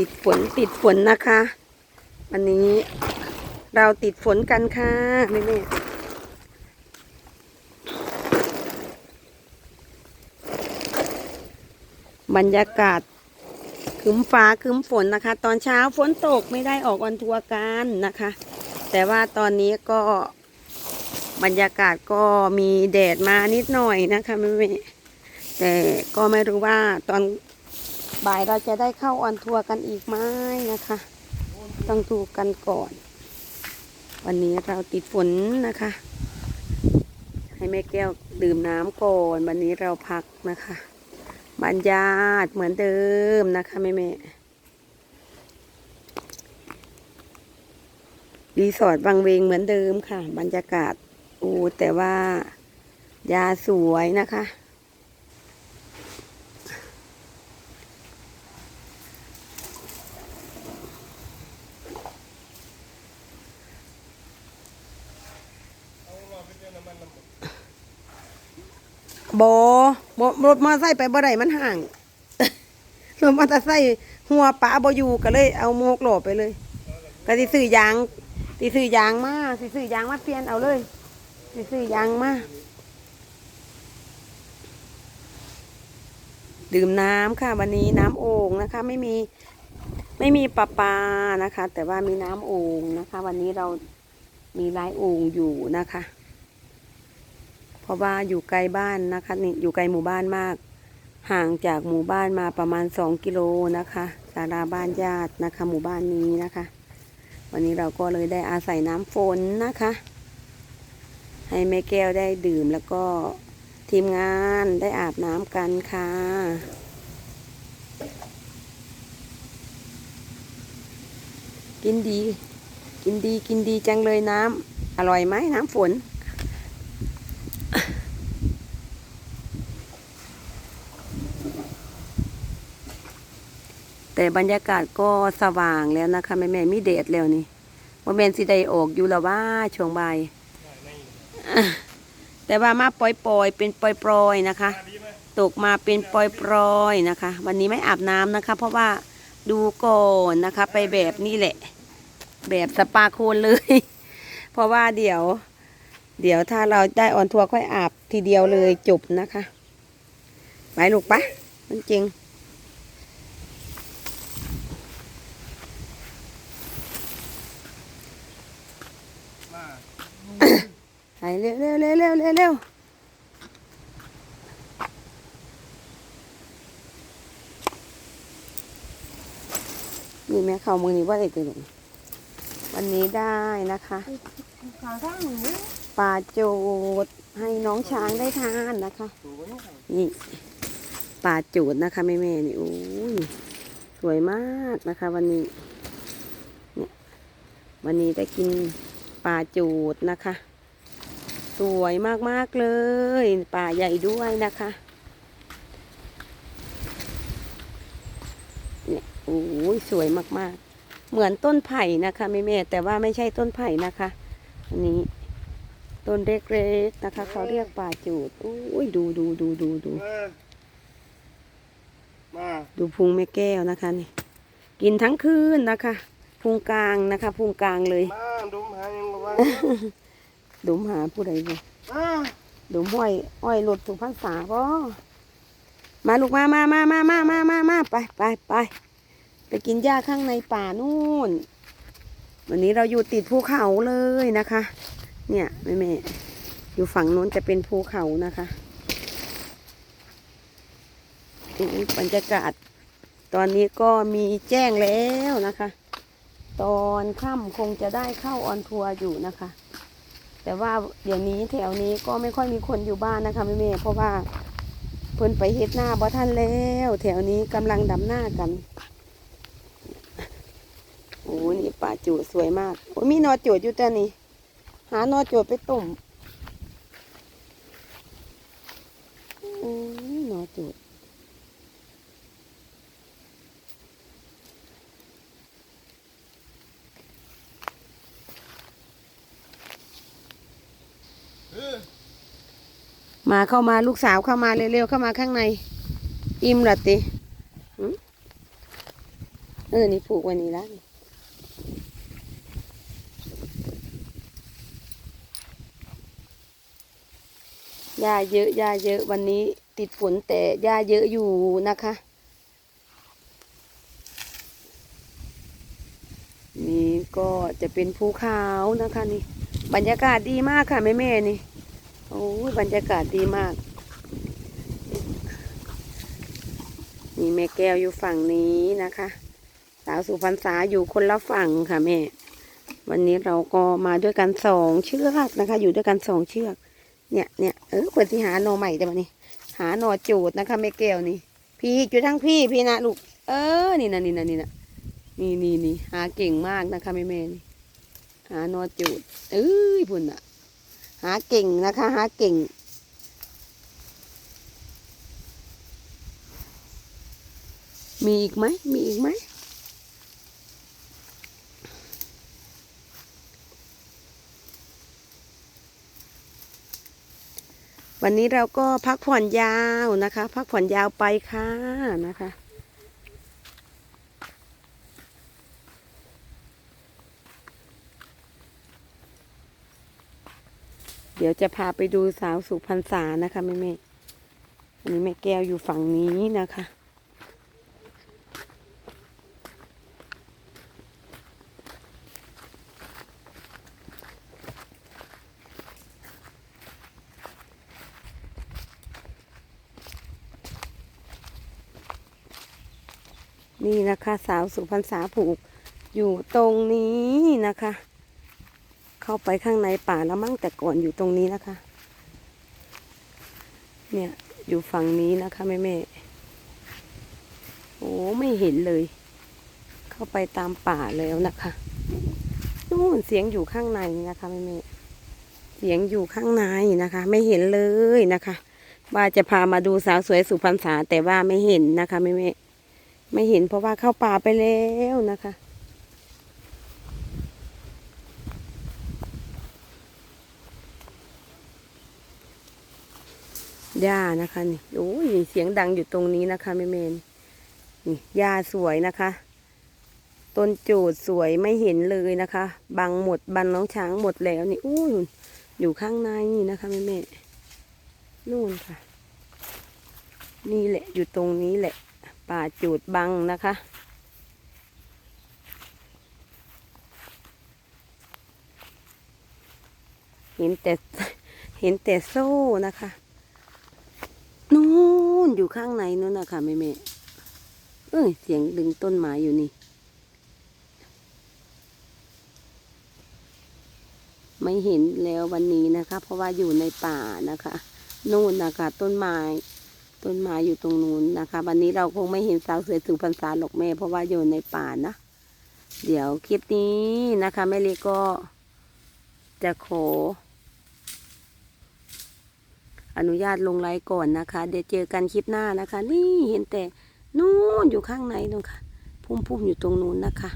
ติดฝนติดฝนนะคะ วันนี้เราติดฝนกันค่ะแม่แม่บรรยากาศคึมฟ้าคึมฝนนะคะ ตอนเช้าฝนตกไม่ได้ออกออนทัวร์กันนะคะ แต่ว่าตอนนี้ก็บรรยากาศก็มีแดดมานิดหน่อยนะคะแม่แม่แต่ก็ไม่รู้ว่าตอน บ่ายเราจะได้เข้าออนทัวร์กันอีกไหมนะคะ ต้องดูกันก่อน วันนี้เราติดฝนนะคะ ให้แม่แก้วดื่มน้ำก่อน วันนี้เราพักนะคะบรรยากาศเหมือนเดิมนะคะแม่แม่รีสอร์ทบางเวงเหมือนเดิมค่ะ บรรยากาศโอ้แต่ว่า ยาสวยนะคะ บอบรถมอไซค์ไปบ่ได้มันห่างรถมอเตอร์ไซค์หัวปะบ่อยู่ก็เลยเอาโมกโหลไปเลย ก็สิซื้อยางสิซื้อยางมาสิซื้อยางมาเปลี่ยนเอาเลยสิซื้อยางมาดื่มน้ำค่ะวันนี้น้ำโอ่งนะคะ ไม่มีไม่มีปลาปลานะคะ แต่ว่ามีน้ำโอ่งนะคะ วันนี้เรามีลายโอ่งอยู่นะคะ เพราะว่าอยู่ไกลบ้านนะคะนี่อยู่ไกลหมู่บ้านมาก ห่างจากหมู่บ้านมาประมาณสองกิโลนะคะศาลาบ้านญาตินะคะ หมู่บ้านนี้นะคะ วันนี้เราก็เลยได้อาศัยน้ำฝนนะคะ ให้แม่แก้วได้ดื่มแล้วก็ทีมงานได้อาบน้ำกันค่ะกินดี กินดี กินดีจังเลยน้ำ อร่อยไหมน้ำฝน แต่บรรยากาศก็สว่างแล้วนะคะแม่แม่ๆมีแดดแล้วนี่ว่าแมนสิได้ออกอยู่แล้วว่าช่วงบ่ายอะแต่ว่ามาปล่อยๆเป็นปล่อยๆนะคะ ตกมาเป็นปล่อยๆนะคะ วันนี้ไม่อาบน้ำนะคะ เพราะว่าดูก่อนนะคะ ไปแบบนี้แหละ แบบสปาโคนเลย เพราะว่าเดี๋ยว เดี๋ยวถ้าเราได้ออนทัวร์ค่อยอาบทีเดียวเลยจบนะคะ ไปลูกปะมันจริงไปเร็วเร็วเร็วเร็วเร็วเร็วนี่แม่เข้ามือนี่ว่าเอกเลยวันนี้ได้นะคะขาข้างหนู ปลาโจดให้น้องช้างได้ทานนะคะ นี่ปลาโจดนะคะแม่แม่ๆนี่โอ้ยสวยมากนะคะ วันนี้เนี่ยวันนี้ได้กินปลาโจดนะคะ สวยมากๆเลยป่าใหญ่ด้วยนะคะเนี่ยโอ้ยสวยมากๆ เหมือนต้นไผ่นะคะแม่แม่ๆแต่ว่าไม่ใช่ต้นไผ่นะคะอันนี้ ต้นเล็กๆนะคะ เขาเรียกป่าจูดโอ้ยดูดูดูดูดูมามาดูพุงแม่แก้วนะคะนี่กินทั้งคืนนะคะพุงกลางนะคะพุงกลางเลยมาดุมหายังระวังดุมหาผู้ใดบ่มาดุมห้อยอ้อยหลดถูกพันษาบ่มาลูกมามามามามามามามาไปไปไปไปกินหญ้าข้างในป่านู่น วันนี้เราอยู่ติดภูเขาเลยนะคะ เนี่ยแม่แม่อยู่ฝั่งนู้นจะเป็นภูเขานะคะอุ๊ยบรรยากาศ ตอนนี้ก็มีแจ้งแล้วนะคะ ตอนค่ำคงจะได้เข้าออนทัวร์อยู่นะคะ แต่ว่าเดี๋ยวนี้แถวนี้ก็ไม่ค่อยมีคนอยู่บ้านนะคะแม่เมย์เพราะว่าเพิ่นไปเฮ็ดหน้าบ่ทันแล้ว แถวนี้กำลังดำหน้ากันโอ้นี่ป่าจูดสวยมาก โอ้มีนอจูดอยู่แต่นี่ หานอจูดไปต้มอนอจูดมาเข้ามาลูกสาวเข้ามาเร็วๆเข้ามาข้างใน อิ่มละติเออนี่ปลูกวันนี้แล้ว หญ้าเยอะหญ้าเยอะวันนี้ติดฝนแต่หญ้าเยอะอยู่นะคะ นี่ก็จะเป็นภูเขานะคะนี่ บรรยากาศดีมากค่ะแม่แม่นี่โอ้บรรยากาศดีมากนี่แม่แก้วอยู่ฝั่งนี้นะคะ สาวสุพรรษาอยู่คนละฝั่งค่ะแม่ วันนี้เราก็มาด้วยกันสองเชือกนะคะ อยู่ด้วยกันสองเชือก เนี่ยเนี่ยเออคนที่หาหนอใหม่แต่วันนี้ หาหนอจูดนะคะแม่แก้วนี่ พี่อยู่ทั้งพี่พี่นะลูก เออ นี่นะนี่นะนี่นะนี่นี่นี่หาเก่งมากนะคะแม่แม่นี่หาหนอจูด เอ้ยพุ่นอะหาเก่งนะคะ หาเก่งมีอีกไหม มีอีกไหม วันนี้เราก็พักผ่อนยาวนะคะ พักผ่อนยาวไปค่ะนะคะ เดี๋ยวจะพาไปดูสาวสุพรรษานะคะแม่แม่อันนี้แม่แก้วอยู่ฝั่งนี้นะคะ นี่นะคะ สาวสุพรรษาผูกอยู่ตรงนี้นะคะ เข้าไปข้างในป่าแล้วมั้งแต่ก่อนอยู่ตรงนี้นะคะ เนี่ยอยู่ฝั่งนี้นะคะแม่แม่โอ้ไม่เห็นเลย เข้าไปตามป่าแล้วนะคะนู่นเสียงอยู่ข้างในนะคะแม่แม่เสียงอยู่ข้างในนะคะ ไม่เห็นเลยนะคะ ว่าจะพามาดูสาวสวยสุพรรษาแต่ว่าไม่เห็นนะคะแม่แม่ ไม่เห็นเพราะว่าเข้าป่าไปแล้วนะคะ หญ้านะคะนี่โอ้ยเสียงดังอยู่ตรงนี้นะคะแม่เมนนี่หญ้าสวยนะคะต้นจูดสวยไม่เห็นเลยนะคะบังหมดบังน้องช้างหมดแล้วนี่อู้ยอยู่ข้างในนี่นะคะแม่แม่นู่นค่ะ นี่แหละอยู่ตรงนี้แหละ ป่าจูดบังนะคะ เห็นแต่เห็นแต่โซ่นะคะ นู่นอยู่ข้างในนู่นนะคะแม่แม่เอ้ยเสียงดึงต้นไม้อยู่นี่ ไม่เห็นแล้ววันนี้นะคะ เพราะว่าอยู่ในป่านะคะ นู่นนะคะต้นไม้ ต้นไม้อยู่ตรงนู้นนะคะ วันนี้เราคงไม่เห็นสาวสวยสุพรรษาหรอกแม่ เพราะว่าอยู่ในป่านะ เดี๋ยวคลิปนี้นะคะแม่ล็กก็จะขออนุญาตลงไลฟ์ก่อนนะคะ เดี๋ยวเจอกันคลิปหน้านะคะ นี่เห็นแต่นู่นอยู่ข้างในนู่นค่ะ พุ่มๆอยู่ตรงนู้นนะคะ